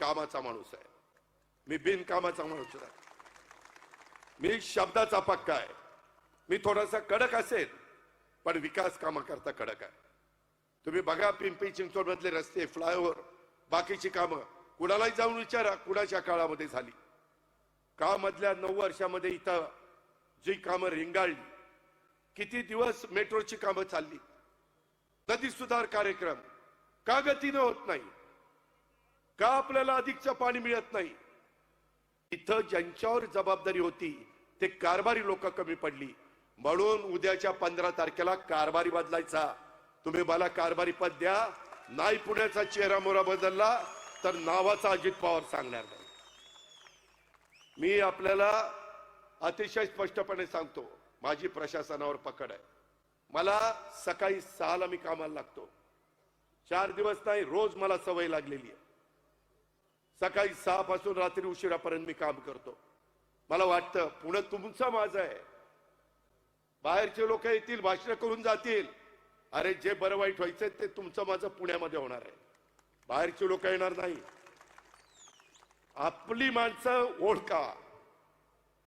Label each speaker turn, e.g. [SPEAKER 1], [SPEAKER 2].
[SPEAKER 1] कामाचा माणूस आहे. मी बिनकामाचा माणूस आहे मी शब्दाचा पक्का आहे. मी थोडासा कडक असेल पण विकास कामाकरता कडक आहे. तुम्ही बघा पिंपरी चिंचवडमधले रस्ते फ्लायओव्हर बाकीची कामं. कुणालाही जाऊन विचारा कुणाच्या काळामध्ये झाली. का मधल्या नऊ वर्षामध्ये इथं जी कामं रिंगाळली किती दिवस मेट्रोची कामं चालली. नदी सुधार कार्यक्रम का गतीनं होत नाही. का आपल्याला अधिकचं पाणी मिळत नाही? इथं ज्यांच्यावर जबाबदारी होती ते कारभारी लोक कमी पडली. म्हणून उद्याच्या पंधरा तारखेला कारभारी बदलायचा. तुम्ही मला कारभारी पद द्या. नाही पुण्याचा चेहरा मोरा बदलला तर नावाचा अजित पवार सांगणार नाही. मी आपल्याला अतिशय स्पष्टपणे सांगतो माझी प्रशासनावर पकड आहे. मला सकाळी सहाला मी कामाला लागतो. चार दिवस नाही रोज मला सवय लागलेली आहे. सकाळी सहा पासून रात्री उशिरापर्यंत मी काम करतो. मला वाटतं पुणे तुमचं माझं आहे. बाहेरचे लोक येतील भाषण करून जातील. अरे जे बरं वाईट व्हायचंय ते तुमचं माझं पुण्यामध्ये होणार आहे. बाहेरचे लोक येणार नाही. आपली माणसं ओळखा.